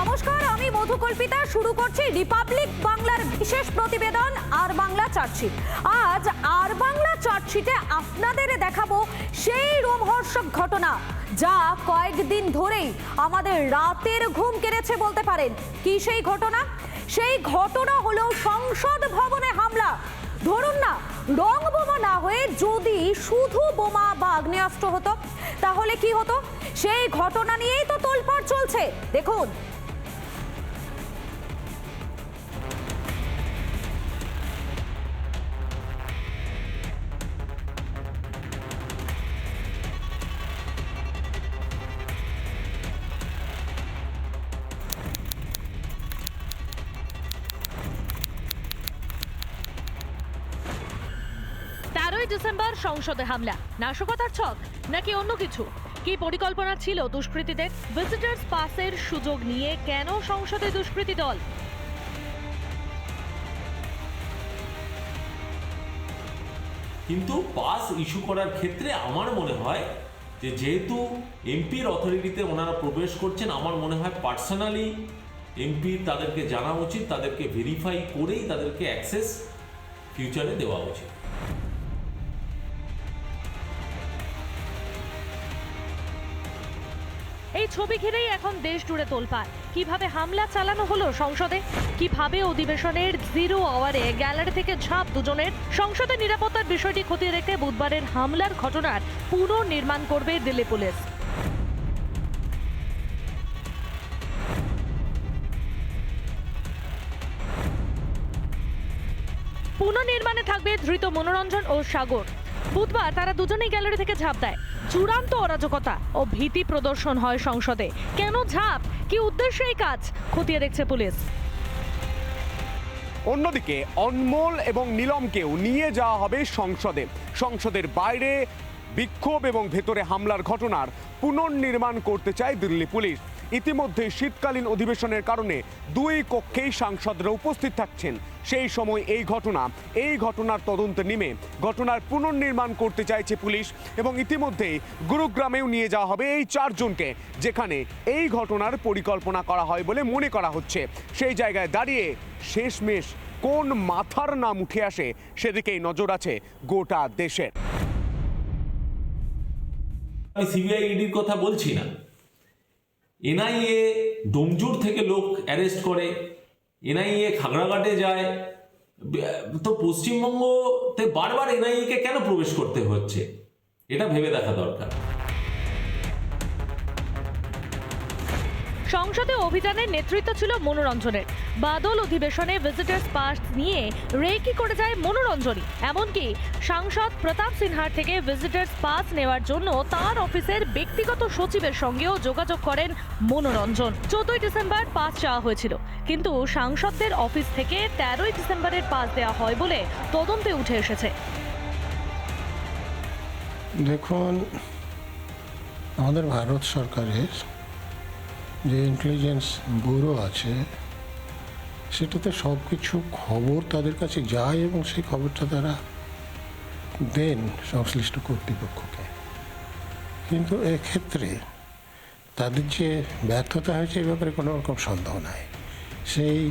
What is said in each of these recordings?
নমস্কার, আমি মধুকল্পিতা। শুরু করছি রিপাবলিক বাংলার বিশেষ প্রতিবেদন, আর বাংলা চার্জশিট। আজ আর বাংলা চার্জশিটে আপনাদের দেখাবো সেই রোমহর্ষক ঘটনা, যা কয়েকদিন ধরেই আমাদের রাতের ঘুম কেড়েছে বলতে পারেন। কি সেই ঘটনা? সেই ঘটনা হলো সংসদ ভবনে হামলা। ধরুন না, রং বোমা না হয়ে যদি শুধু বোমা বা আগ্নেয়াস্ত্র হতো, তাহলে কি হতো? সেই ঘটনা নিয়েই তো তোলপাড় চলছে। দেখুন ডিসেম্বর, সংসদে হামলা। নাশকতার ছক, নাকি অন্য কিছু? কি পরিকল্পনা ছিল দুষ্কৃতীদের? ভিজিটার্স পাসের সুযোগ নিয়ে কেন সংসদে দুষ্কৃতী দল? কিন্তু পাস ইস্যু করার ক্ষেত্রে আমার মনে হয় যে যেহেতু এমপির অথরিটিতে ওনারা প্রবেশ করছেন, আমার মনে হয় পার্সোনালি এমপি তাদেরকে জানা উচিত, তাদেরকে ভেরিফাই করেই তাদেরকে অ্যাক্সেস ফিউচারে দেওয়া উচিত। ছবি ঘিরেই এখন দেশ জুড়ে তোলপাড়। কীভাবে হামলা চালানো হলো সংসদে? কীভাবে অধিবেশনের জিরো আওয়ারে গ্যালারি থেকে ঝাঁপ দুজনের? সংসদের নিরাপত্তার বিষয়টি খতিয়ে রেখে বুধবারের হামলার ঘটনার পুনর্নির্মাণ করবে দিল্লি পুলিশ। পুনর্নির্মাণে থাকবে ধৃত মনোরঞ্জন ও সাগর। বুধবার তারা দুজনেই গ্যালারি থেকে ঝাঁপ দেয়। চূড়ান্ত অরাজকতা ও ভীতি প্রদর্শন হয় সংসদে। কেন ঝাঁপ? কি উদ্দেশ্যে এই কাজ? খতিয়ে দেখছে পুলিশ। অন্যদিকে, অনমোল এবং নীলমকেও নিয়ে যাওয়া হবে সংসদে। সংসদের বাইরে বিক্ষোভ এবং ভেতরে হামলার ঘটনার পুনর্নির্মাণ করতে চায় দিল্লি পুলিশ। ইতিমধ্যে শীতকালীন অধিবেশনের কারণে দুই কক্ষেই সাংসদরা উপস্থিত থাকছেন। সেই সময় এই ঘটনা, এই ঘটনার তদন্তে নেমে ঘটনার পুনর্নির্মাণ করতে চাইছে পুলিশ এবং ইতিমধ্যেই গুরুগ্রামেও নিয়ে যাওয়া হবে এই চারজনকে, যেখানে এই ঘটনার পরিকল্পনা করা হয় বলে মনে করা হচ্ছে। সেই জায়গায় দাঁড়িয়ে শেষমেশ কোন মাথার নাম উঠে আসে সেদিকেই নজর আছে গোটা দেশের। আমি সিবিআই ইডির কথা বলছি না। এনআইএ ডোমজুর থেকে লোক অ্যারেস্ট করে, এনআইএ খাগড়াঘাটে যায়। তো পশ্চিমবঙ্গতে বারবার এনআইএকে কেন প্রবেশ করতে হচ্ছে? এটা ভেবে দেখা দরকার। সংসদে অভিযানের নেতৃত্ব ছিল মনোরঞ্জনের। বাদল অধিবেশনে ভিজিটার্স পাস নিয়ে রেকি করে যায় মনোরঞ্জনই। এমনকি সাংসদ প্রতাপ সিনহার থেকে ভিজিটার্স পাস নেওয়ার জন্য তার অফিসের ব্যক্তিগত সচিবের সঙ্গেও যোগাযোগ করেন মনোরঞ্জন। চোদ্দই ডিসেম্বর পাস চাওয়া হয়েছিল। কিন্তু সাংসদদের অফিস থেকে তেরোই ডিসেম্বরের পাস দেওয়া হয় বলে তদন্তে উঠে এসেছে। দেখুন, আমাদের ভারত সরকারের যে ইন্টেলিজেন্স ব্যুরো আছে, সেটাতে সব কিছু খবর তাদের কাছে যায় এবং সেই খবরটা তারা দেন সংশ্লিষ্ট কর্তৃপক্ষকে। কিন্তু এক্ষেত্রে তাদের যে ব্যর্থতা হয়েছে এই ব্যাপারে কোনো রকম সন্দেহ নাই। সেই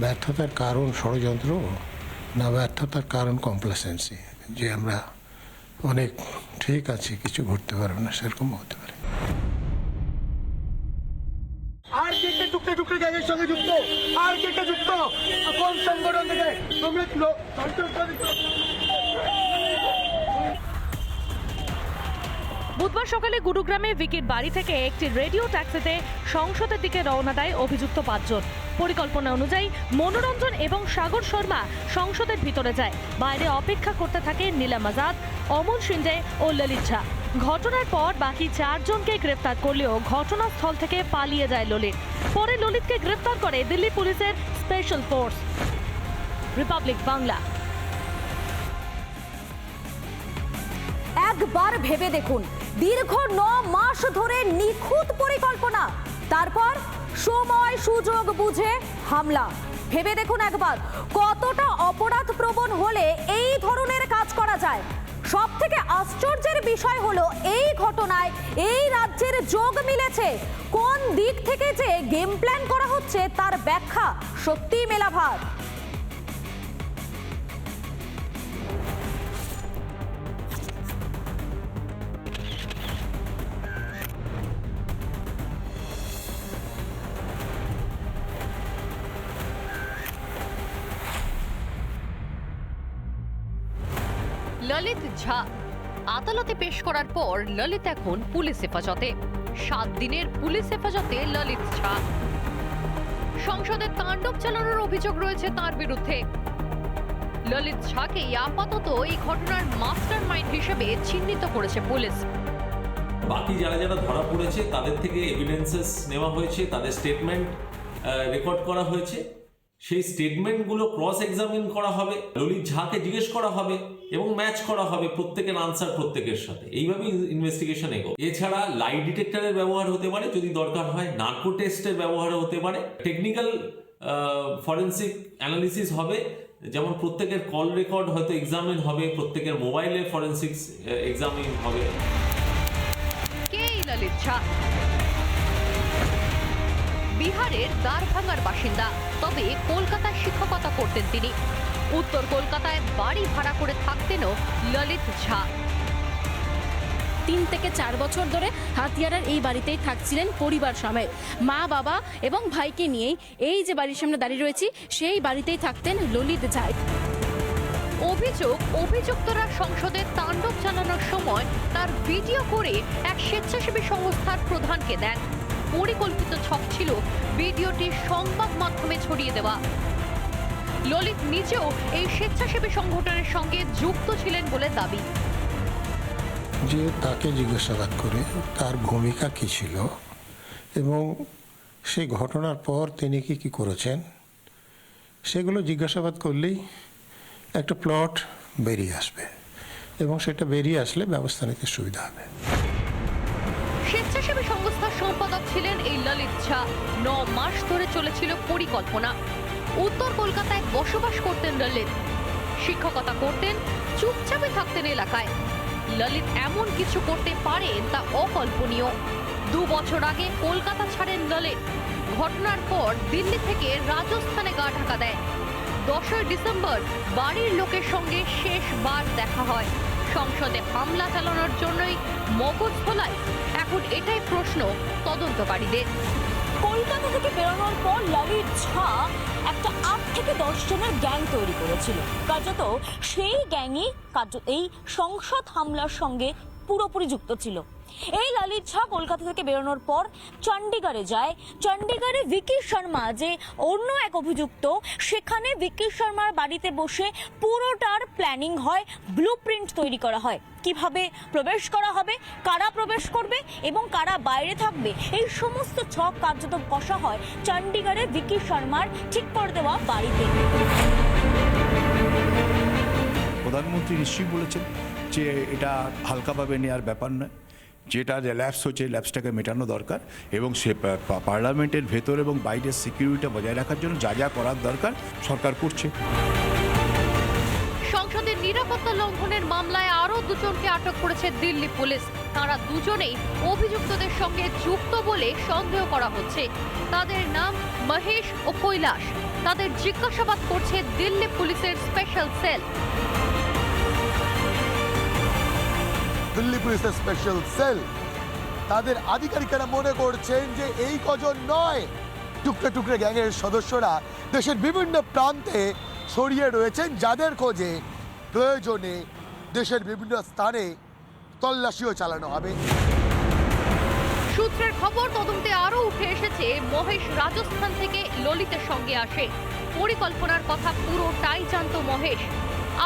ব্যর্থতার কারণ ষড়যন্ত্র না ব্যর্থতার কারণ কমপ্লেসেন্সি যে আমরা অনেক ঠিক আছে, কিছু ঘটতে পারবে না সেরকম হতে পারে আর কে টুকরে গ্যাংয়ের সঙ্গে যুক্ত। আর কে যুক্ত? কোন সংগঠন থেকে? লো- বুধবার সকালে গুরুগ্রামে ভিকির বাড়ি থেকে একটি রেডিও ট্যাক্সিতে সংসদের দিকে রওনা দেয় অভিযুক্ত পাঁচজন। পরিকল্পনা অনুযায়ী মনোরঞ্জন এবং সাগর শর্মা সংসদের ভিতরে যায়। বাইরে অপেক্ষা করতে থাকে নীলাম আজাদ অমল সিন্ডে ও ললিত ঝা। ঘটনার পর বাকি চারজনকে গ্রেফতার করলেও ঘটনাস্থল থেকে পালিয়ে যায় ললিত। পরে ললিতকে গ্রেফতার করে দিল্লি পুলিশের স্পেশাল ফোর্স। রিপাবলিক বাংলা। একবার ভেবে দেখুন, দীর্ঘ ন মাস ধরে নিখুঁত পরিকল্পনা। তারপর সময় সুযোগ বুঝে হামলা। ভেবে দেখুন একবার, কতটা অপরাধ প্রবণ হলে এই ধরনের কাজ করা যায়। সব থেকে আশ্চর্যের বিষয় হলো এই ঘটনায় এই রাজ্যের যোগ মিলেছে। কোন দিক থেকে যে গেম প্ল্যান করা হচ্ছে তার ব্যাখ্যা সত্যিই মেলাভার। ঝা আদালতে পেশ করার পর ললিত এখন পুলিশ হেফাজতে। সাত দিনের পুলিশ হেফাজতে ললিত ঝা সংসদে তাণ্ডব চালানোর অভিযোগ রয়েছে তার বিরুদ্ধে। ললিত ঝাকে আপাতত এই ঘটনার মাস্টার মাইন্ড হিসেবে চিহ্নিত করেছে পুলিশ। বাকি যারা যারা ধরা পড়েছে, তাদের থেকে এভিডেন্সেস নেওয়া হয়েছে, তাদের স্টেটমেন্ট রেকর্ড করা হয়েছে। সেই স্টেটমেন্টগুলো ক্রস এক্সামিন করা হবে, ললিত ঝাকে জিজ্ঞেস করা হবে। এবং ম্যাচ করা হবে প্রত্যেকের আনসার প্রত্যেকের সাথে। এইভাবেই ইনভেস্টিগেশন এগো এছাড়া লাই ডিটেক্টরের ব্যবহার হতে পারে, যদি দরকার হয় নার্কো টেস্টের ব্যবহার হতে পারে। টেকনিক্যাল ফরেন্সিক অ্যানালিসিস হবে, যেমন প্রত্যেকের কল রেকর্ড হয়তো এক্সামিন হবে, প্রত্যেকের মোবাইলে ফরেন্সিক্স এক্সামিন হবে। বিহারের দ্বারভাঙ্গার বাসিন্দা। তবে কলকাতায় শিক্ষকতা করতেন তিনি। উত্তর কলকাতায় বাড়ি ভাড়া করে থাকতেনও ললিত ঝা। তিন থেকে চার বছর ধরে হাতিয়ারার এই বাড়িতেই থাকছিলেন পরিবার সমেত। মা বাবা এবং ভাইকে নিয়েই এই যে বাড়ির সামনে দাঁড়িয়ে রয়েছি সেই বাড়িতেই থাকতেন ললিত ঝা। অভিযোগ অভিযুক্তরা সংসদে তাণ্ডব চালানোর সময় তার ভিডিও করে এক স্বেচ্ছাসেবী সংস্থার প্রধানকে দেন। পরিকল্পিত ছক ছিল ভিডিওটি সংবাদ মাধ্যমে ছড়িয়ে দেওয়া। ললিত নিজেও এই স্বেচ্ছাসেবী সংগঠনের সঙ্গে যুক্ত ছিলেন বলে দাবি। যে তাকে জিজ্ঞাসাবাদ করে তার ভূমিকা কী ছিল এবং সেই ঘটনার পর তিনি কি কি করেছেন সেগুলো জিজ্ঞাসাবাদ করলেই একটা প্লট বেরিয়ে আসবে এবং সেটা বেরিয়ে আসলে ব্যবস্থা নিতে সুবিধা হবে। স্বেচ্ছাসেবী সম্পাদক ছিলেন এই ললিত ঝা। ন মাস ধরে চলেছিল পরিকল্পনা। উত্তর কলকাতায় বসবাস করতেন ললিত। শিক্ষকতা করতেন, চুপচাপে থাকতেন এলাকায়। ললিত এমন কিছু করতে পারেন তা অকল্পনীয়। দু বছর আগে কলকাতা ছাড়েন ললিত। ঘটনার পর দিল্লি থেকে রাজস্থানে গা ঢাকা দেয়। দশই ডিসেম্বর বাড়ির লোকের সঙ্গে শেষবার দেখা হয়। সংসদে হামলা চালানোর জন্যই মগজ খোলায় এখন এটাই প্রশ্ন তদন্তকারীদের। কলকাতা থেকে বেরোনোর পর লরির ছা একটা আট থেকে দশ জনের গ্যাং তৈরি করেছিল। কার্যত সেই গ্যাংই কার্য এই সংসদ হামলার সঙ্গে পুরোপুরি যুক্ত ছিল। এই ললিত ঝা কলকাতা থেকে বেরোনোর পর চণ্ডীগড়ে যায়। চণ্ডীগড়ে ভিকি শর্মা যে অন্য এক অভিযুক্ত, সেখানে ভিকি শর্মার বাড়িতে বসে পুরোটার প্ল্যানিং হয় ব্লু প্রিন্ট তৈরি করা হয়। কীভাবে প্রবেশ করা হবে, কারা প্রবেশ করবে এবং কারা বাইরে থাকবে, এই সমস্ত ছক কার্যত কষা হয় চণ্ডীগড়ে ভিকি শর্মার ঠিক করে দেওয়া বাড়িতে। প্রধানমন্ত্রী নিশ্চয়ই বলেছেন যে এটা হালকাভাবে নেওয়ার ব্যাপার নয়। যেটা ল্যাপস হচ্ছে ল্যাপসটাকে মেটানো দরকার এবং সে পার্লামেন্টের ভেতর এবং বাইরের সিকিউরিটি বজায় রাখার জন্য যা যা করার দরকার সরকার করছে। সংসদের নিরাপত্তা লঙ্ঘনের মামলায় আরও দুজনকে আটক করেছে দিল্লি পুলিশ। তারা দুজনেই অভিযুক্তদের সঙ্গে যুক্ত বলে সন্দেহ করা হচ্ছে। তাদের নাম মহেশ ও কৈলাস। তাদের জিজ্ঞাসাবাদ করছে দিল্লি পুলিশের স্পেশাল সেল দিল্লি পুলিশের স্পেশাল সেল তাদের আধিকারিকেরা মনে করছেন যে এই কজন নয়। টুকরে টুকরে গ্যাংয়ের সদস্যরা দেশের বিভিন্ন প্রান্তে ছড়িয়ে রয়েছেন, যাদের খোঁজে প্রয়োজনে দেশের বিভিন্ন স্থানে তল্লাশিও চালানো হবে। সূত্রের খবর, তদন্তে আরও উঠে এসেছে, মহেশ রাজস্থান থেকে ললিতের সঙ্গে আসে। পরিকল্পনার কথা পুরোটাই জানতো মহেশ।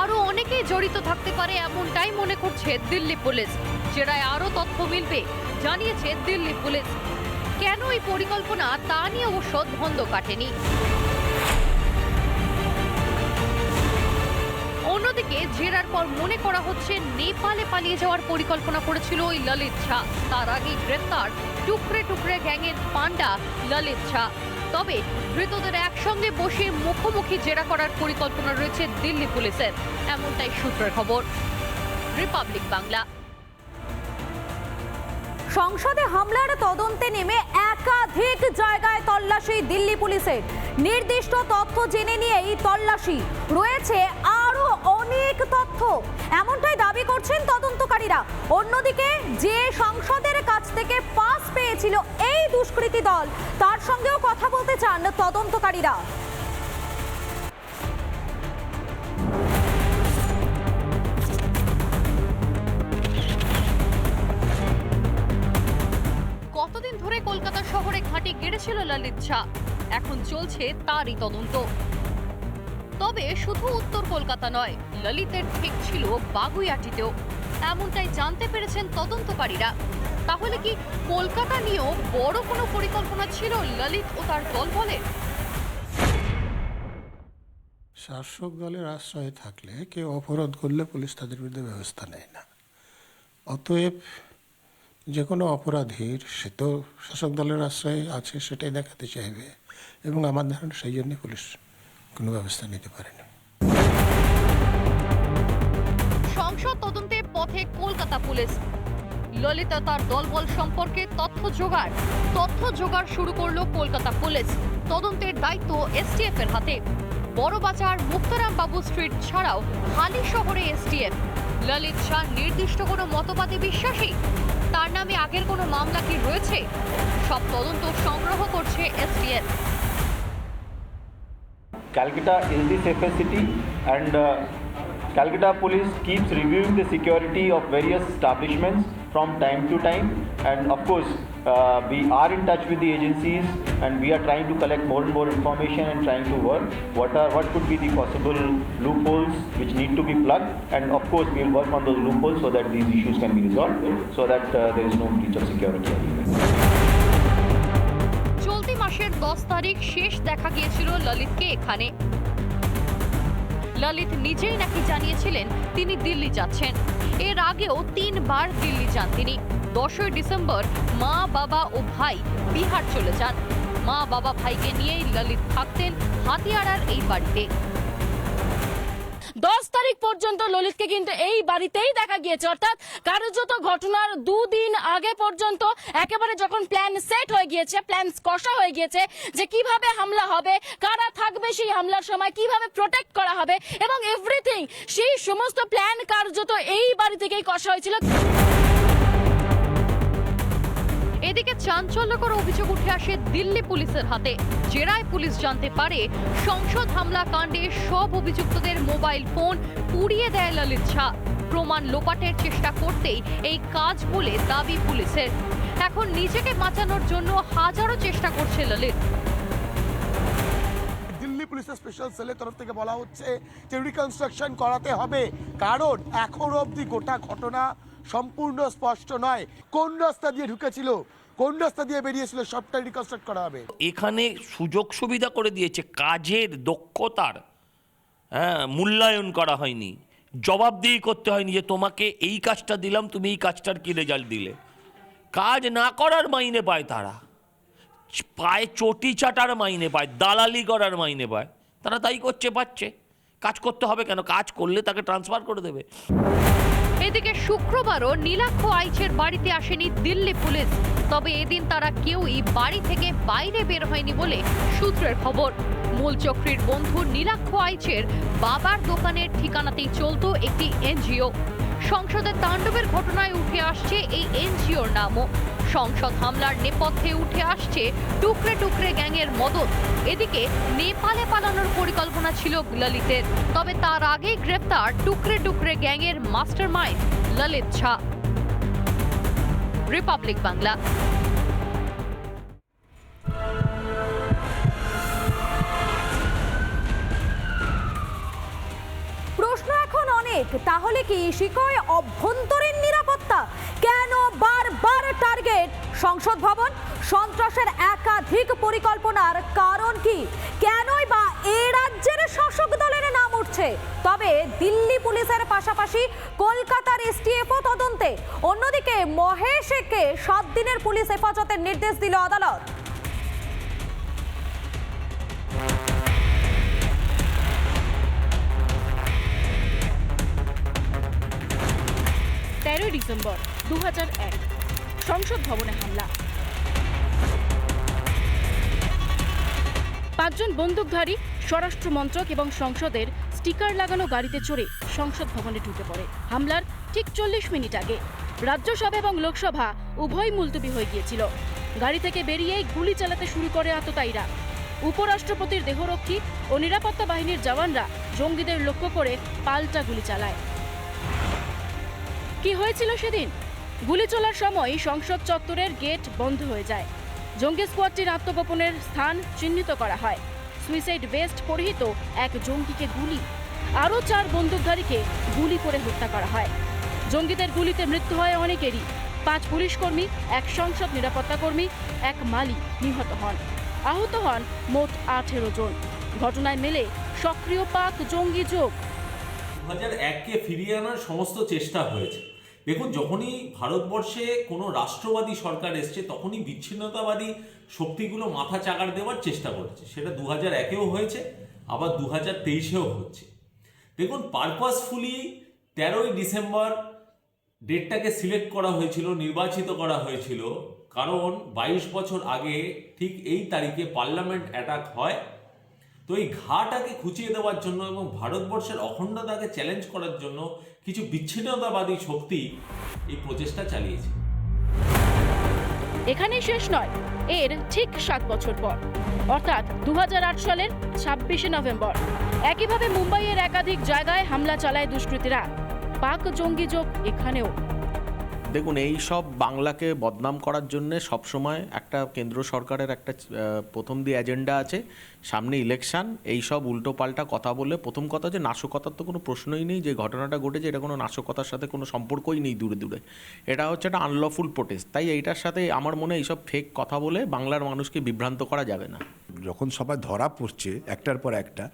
আরও অনেকেই জড়িত থাকতে পারে এমনটাই মনে করছে দিল্লি পুলিশ। জেরায় আরও তথ্য মিলবে, জানিয়েছে দিল্লি পুলিশ। কেন এই পরিকল্পনা তা নিয়ে অবশ্য ধন্দ কাটেনি। অন্যদিকে জেরার পর মনে করা হচ্ছে নেপালে পালিয়ে যাওয়ার পরিকল্পনা করেছিল ওই ললিত ঝা। তার আগেই গ্রেফতার টুকরে টুকরে গ্যাংয়ের পান্ডা ললিত ঝা। তবে ধৃতদের একসঙ্গে বসে মুখোমুখি জেরা করার পরিকল্পনা রয়েছে দিল্লি পুলিশের। এমনটাই সূত্রের খবর। রিপাবলিক বাংলা। সংসদে হামলার তদন্তে নেমে একাধিক জায়গায় তল্লাশি দিল্লি পুলিশের। নির্দিষ্ট তথ্য জেনে নিয়েই তল্লাশি। রয়েছে আরও অনেক তথ্য। এমনটাই দাবি করছেন তদন্তকারীরা। অন্যদিকে যে সংসদের কাছ থেকে পাস পেয়েছিল এই দুষ্কৃতী দল, তার সঙ্গেও কথা বলতে চান তদন্তকারীরা। কতদিন ধরে কলকাতা শহরে ঘাঁটি গেড়েছিল ললিত ঝা এখন চলছে তারই তদন্ত। তবে শুধু উত্তর কলকাতা নয় ললিতের ঠিক ছিল বাগুইয়াটিতেও এমনটাই জানতে পেরেছেন তদন্তকারীরা। তাহলে কি কলকাতা নিয়েও বড় কোনো পরিকল্পনা ছিল ললিত ও তার দল বলে শাসক দলের আশ্রয়ে থাকলে কেউ অপরাধ করলে পুলিশ তাদের বিরুদ্ধে ব্যবস্থা নেয় না। অতএব যে কোনো অপরাধীর সে তো শাসক দলের আশ্রয়ে আছে, সেটাই দেখাতে চাইবে। এবং আমার ধারণা সেই জন্য পুলিশ কোনো ব্যবস্থা নিতে পারেনি। সংসদ তদন্তে পথে কলকাতা পুলিশ। ললিতা তার দলবল সম্পর্কে তথ্য জোগাড়। তথ্য জোগাড় শুরু করল কলকাতা পুলিশ। তদন্তের দায়িত্ব এসটিএফ এর হাতে। বড়বাজার মুক্তারাম বাবু স্ট্রিট ছাড়াও হালি শহরে এসটিএফ। ললিত শাহ নির্দিষ্ট কোনো মতবাদে বিশ্বাসী? তার নামে আগের কোনো মামলা কি রয়েছে? সব তদন্ত সংগ্রহ করছে STF. is the safest city and uh, Calcutta police keeps reviewing the security of various establishments from time to time and of course uh, we are in touch with the agencies and we are trying to collect more and more information and trying to work what are what could be the possible loopholes which need to be plugged and of course we will work on those loopholes so that these issues can be resolved so that uh, there is no breach of security anywhere. চলতি মাসের দশ তারিখ শেষ দেখা গিয়েছিল ললিতকে এখানে ললিত নিজেই নাকি জানিয়েছিলেন তিনি দিল্লি যাচ্ছেন। এর আগেও তিনবার দিল্লি যান তিনি। দশই ডিসেম্বর মা, বাবা ও ভাই বিহার চলে যান। মা, বাবা, ভাইকে নিয়েই ললিত থাকতেন হাতিয়ারার এই বাড়িতে। দশ তারিখ পর্যন্ত ললিতকে কিন্তু এই বাড়িতেই দেখা গিয়েছে। অর্থাৎ কার্যত ঘটনার দুদিন আগে পর্যন্ত একেবারে যখন প্ল্যান সেট হয়ে গিয়েছে প্ল্যান কষা হয়ে গিয়েছে যে কীভাবে হামলা হবে, কারা থাকবে সেই হামলার সময়, কীভাবে প্রোটেক্ট করা হবে এবং এভরিথিং সেই সমস্ত প্ল্যান কার্যত এই বাড়ি থেকেই কষা হয়েছিল। এদিকে চাঞ্চল্যকর অভিযোগ উঠে আসে দিল্লি পুলিশের হাতে। জেরায় পুলিশ জানতে পারে, সংসদ হামলা কাণ্ডে সব অভিযুক্তদের মোবাইল ফোন পুড়িয়ে দেয় ললিত শাহ প্রমাণ লোপাটের চেষ্টা করতেই এই কাজ বলে দাবি পুলিশের। এখন নিজেকে বাঁচানোর জন্য হাজারো চেষ্টা করছে ললিত। পুলিশের স্পেশাল সেলের তরফ থেকে বলা হচ্ছে, যে রিকনস্ট্রাকশন করাতে হবে। কারণ এখন অবধি গোটা ঘটনা সম্পূর্ণ স্পষ্ট নয়। কোন রাস্তা দিয়ে ঢুকেছিল? কোন রাস্তা দিয়ে বেরিয়েছিল? সবটাই রিকনস্ট্রাক্ট করা হবে। এখানে সুযোগ সুবিধা করে দিয়েছে। কাজের দক্ষতার হ্যাঁ মূল্যায়ন করা হয়নি। জবাবদিহি করতে হয়নি যে, তোমাকে এই কাজটা দিলাম, তুমি এই কাজটার কি রেজাল্ট দিলে? কাজ না করার মাইনে পায় তারা। পায়ে চটি চাটার মাইনে পায়, দালালি করার মাইনে পায়। তারা তাই করছে, পাচ্ছে। কাজ করতে হবে কেন? কাজ করলে তাকে ট্রান্সফার করে দেবে। এদিকে শুক্রবারও নীলাক্ষ আইচের বাড়িতে আসেনি দিল্লি পুলিশ। তবে এদিন তারা কেউই বাড়ি থেকে বাইরে বের হয়নি বলে সূত্রের খবর। মূল চক্রীর বন্ধু নীলাক্ষ আইচের বাবার দোকানের ঠিকানাতেই চলত একটি এনজিও। সংসদের তাণ্ডবের ঘটনায় উঠে আসছে এই এনজিওর নামও। সংসদ হামলার নেপথ্যে উঠে আসছে টুকরে টুকরে গ্যাংয়ের মদত এদিকে নেপালে পালানোর পরিকল্পনা ছিল ললিতের তবে তার আগেই গ্রেপ্তার টুকরে টুকরে গ্যাংয়ের মাস্টারমাইন্ড ললিত ঝা। রিপাবলিক বাংলা। প্রশ্ন এখন অনেক, তাহলে কি শিকয় অভ্যন্তরীণ নিরাপত্তা? কেন বারবার টার্গেট সংসদ ভবন, সন্ত্রাসের একাধিক পরিকল্পনার কারণ কি? কেনই বা এ রাজ্যের শাসক দলের নাম উঠছে? তবে দিল্লি পুলিশের পাশাপাশি কলকাতার এসটিএফও তদন্তে। অন্যদিকে মহেশকে সাত দিনের পুলিশ হেফাজতের নির্দেশ দিল আদালত। তেরোই ডিসেম্বর। দু হাজার এক, সংসদ ভবনে হামলা। পাঁচজন বন্দুকধারী, স্বরাষ্ট্র মন্ত্রক এবং সংসদের স্টিকার লাগানো গাড়িতে চড়ে সংসদ ভবনে ঢুকে পড়ে। হামলার ঠিক চল্লিশ মিনিট আগে রাজ্যসভা এবং লোকসভা উভয় মুলতবি হয়ে গিয়েছিল। গাড়ি থেকে বেরিয়েই গুলি চালাতে শুরু করে আততায়ীরা। উপরাষ্ট্রপতির দেহরক্ষী ও নিরাপত্তা বাহিনীর জওয়ানরা জঙ্গিদের লক্ষ্য করে পাল্টা গুলি চালায়। কি হয়েছিল সেদিন? গুলি চলার সময় সংসদ চত্বরের গেট বন্ধ হয়ে যায়। জঙ্গি স্কোয়াডটির আত্মগোপনের স্থান চিহ্নিত করা হয়। সুইসাইড ভেস্ট পরিহিত এক জঙ্গিকে গুলি। আরও চার বন্দুকধারীকে গুলি করে হত্যা করা হয়। জঙ্গিদের গুলিতে মৃত্যু হয় অনেকেরই। পাঁচ পুলিশ কর্মী এক সংসদ নিরাপত্তা কর্মী এক মালি নিহত হন। আহত হন মোট আঠেরো জন। ঘটনায় মেলে সক্রিয় পাক জঙ্গি যোগ। দু হাজার এককে ফিরিয়ে আনার সমস্ত চেষ্টা হয়েছে। দেখুন, যখনই ভারতবর্ষে কোনো রাষ্ট্রবাদী সরকার এসছে, তখনই বিচ্ছিন্নতাবাদী শক্তিগুলো মাথা চাকার দেওয়ার চেষ্টা করেছে। সেটা দু হাজার একেও হয়েছে, আবার দু হাজার তেইশেও হচ্ছে। দেখুন পারপাসফুলি তেরোই ডিসেম্বর ডেটটাকে সিলেক্ট করা হয়েছিল, নির্বাচিত করা হয়েছিল। কারণ, বাইশ বছর আগে ঠিক এই তারিখে পার্লামেন্ট অ্যাটাক হয় তো এই ঘাটাকে খুঁচিয়ে দেওয়ার জন্য এবং ভারতবর্ষের অখণ্ডতাকে চ্যালেঞ্জ করার জন্য কিছু বিচ্ছিন্নতাবাদী শক্তি এই প্রচেষ্টা চালিয়েছে। এখানেই শেষ নয়, এর ঠিক সাত বছর পর। অর্থাৎ দু হাজার আট সালের ছাব্বিশে নভেম্বর। একইভাবে মুম্বাইয়ের একাধিক জায়গায় হামলা চালায় দুষ্কৃতীরা। পাক জঙ্গি যোগ এখানেও। দেখুন, এই সব বাংলাকে বদনাম করার জন্য সবসময় একটা কেন্দ্র সরকারের একটা প্রথম দিয়ে এজেন্ডা আছে, সামনে ইলেকশন এই সব উল্টোপাল্টা কথা বলে প্রথম কথা যে নাশকতার তো কোনো প্রশ্নই নেই, যে ঘটনাটা ঘটেছে এটা কোনো নাশকতার সাথে কোনো সম্পর্কই নেই দূরে দূরে। এটা হচ্ছে একটা আনলফুল প্রোটেস্ট তাই এইটার সাথে আমার মনে এইসব ফেক কথা বলে বাংলার মানুষকে বিভ্রান্ত করা যাবে না। যখন সবাই ধরা পড়ছে একটার পর একটা,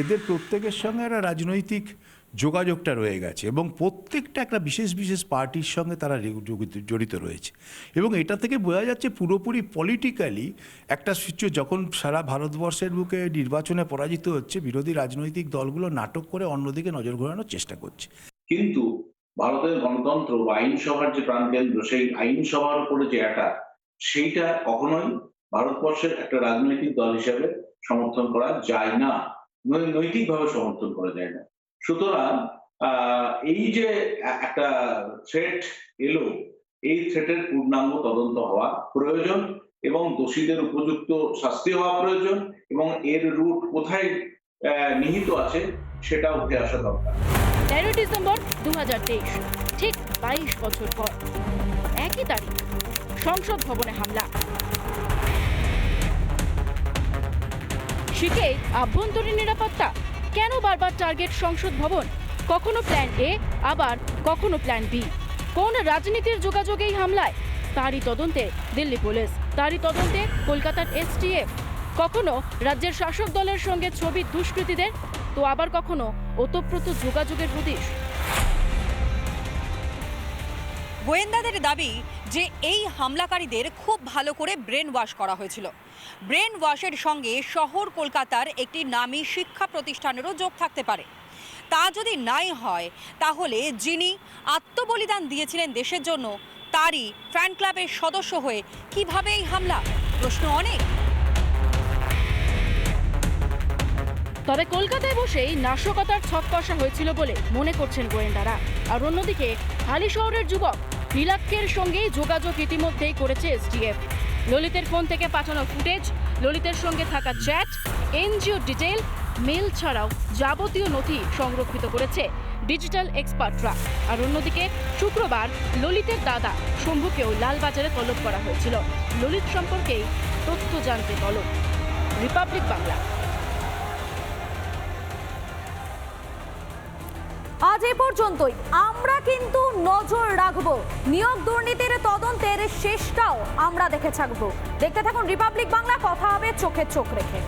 এদের প্রত্যেকের সঙ্গে একটা রাজনৈতিক যোগাযোগটা রয়ে গেছে এবং প্রত্যেকটা একটা বিশেষ বিশেষ পার্টির সঙ্গে তারা জড়িত- রয়েছে। এবং এটা থেকে বোঝা যাচ্ছে পুরোপুরি পলিটিক্যালি একটা সূচ্য যখন সারা ভারতবর্ষের বুকে নির্বাচনে পরাজিত হচ্ছে, বিরোধী রাজনৈতিক দলগুলো নাটক করে অন্যদিকে নজর ঘোরানোর চেষ্টা করছে। কিন্তু ভারতের গণতন্ত্র বা আইনসভার যে প্রাণকেন্দ্র, সেই আইনসভার উপরে যে অ্যাটাক সেইটা কখনোই ভারতবর্ষের একটা রাজনৈতিক দল হিসেবে সমর্থন করা যায় না, নৈতিকভাবে সমর্থন করা যায় না। সুতরাং এই যে একটা থ্রেট এলো, এই থ্রেটের পূর্ণাঙ্গ তদন্ত হওয়া প্রয়োজন এবং দোষীদের উপযুক্ত শাস্তি হওয়া প্রয়োজন এবং এর রুট কোথায় নিহিত আছে সেটা উঠে আসা দরকার। তেরোই ডিসেম্বর দু হাজার তেইশ, ঠিক বাইশ বছর পর। একই তারিখ, সংসদ ভবনে হামলা। শিখে আভ্যন্তরীণ নিরাপত্তা কেন বারবার টার্গেট সংসদ ভবন? কখনো প্ল্যান এ আবার কখনো প্ল্যান বি কোন রাজনীতির যোগাযোগে এই হামলায়? তারই তদন্তে দিল্লি পুলিশ, তারই তদন্তে কলকাতার এসটিএফ কখনো রাজ্যের শাসক দলের সঙ্গে ছবি দুষ্কৃতীদের? তো আবার কখনো ওতপ্রোত যোগাযোগের হদিশ? গোয়েন্দাদের দাবি যে এই হামলাকারীদের খুব ভালো করে ব্রেন ওয়াশ করা হয়েছিল। ব্রেন ওয়াশের সঙ্গে শহর কলকাতার একটি নামী শিক্ষা প্রতিষ্ঠানেরও যোগ থাকতে পারে। তা যদি নাই হয়, তাহলে যিনি আত্মবলিদান দিয়েছিলেন দেশের জন্য, তারই ফ্যান ক্লাবের সদস্য হয়ে কীভাবে এই হামলা? প্রশ্ন অনেক। তবে কলকাতায় বসেই নাশকতার ছক কষা হয়েছিল বলে মনে করছেন গোয়েন্দারা। আর অন্যদিকে, হালি শহরের যুবক নীলাক্ষের সঙ্গেই যোগাযোগ ইতিমধ্যেই করেছে এসটিএফ ললিতের ফোন থেকে পাঠানো ফুটেজ, ললিতের সঙ্গে থাকা চ্যাট, এনজিও ডিটেল, মেল ছাড়াও যাবতীয় নথি সংরক্ষিত করেছে ডিজিটাল এক্সপার্টরা। আর অন্যদিকে শুক্রবার ললিতের দাদা শম্ভুকেও লালবাজারে তলব করা হয়েছিল। ললিত সম্পর্কেই তথ্য জানতে তলব। রিপাবলিক বাংলা। আজ এ পর্যন্তই। আমরা কিন্তু নজর রাখব। নিয়োগ দুর্নীতির তদন্তের শেষটাও আমরা দেখে থাকব দেখতে থাকুন রিপাবলিক বাংলা, কথা হবে চোখে চোখ রেখে।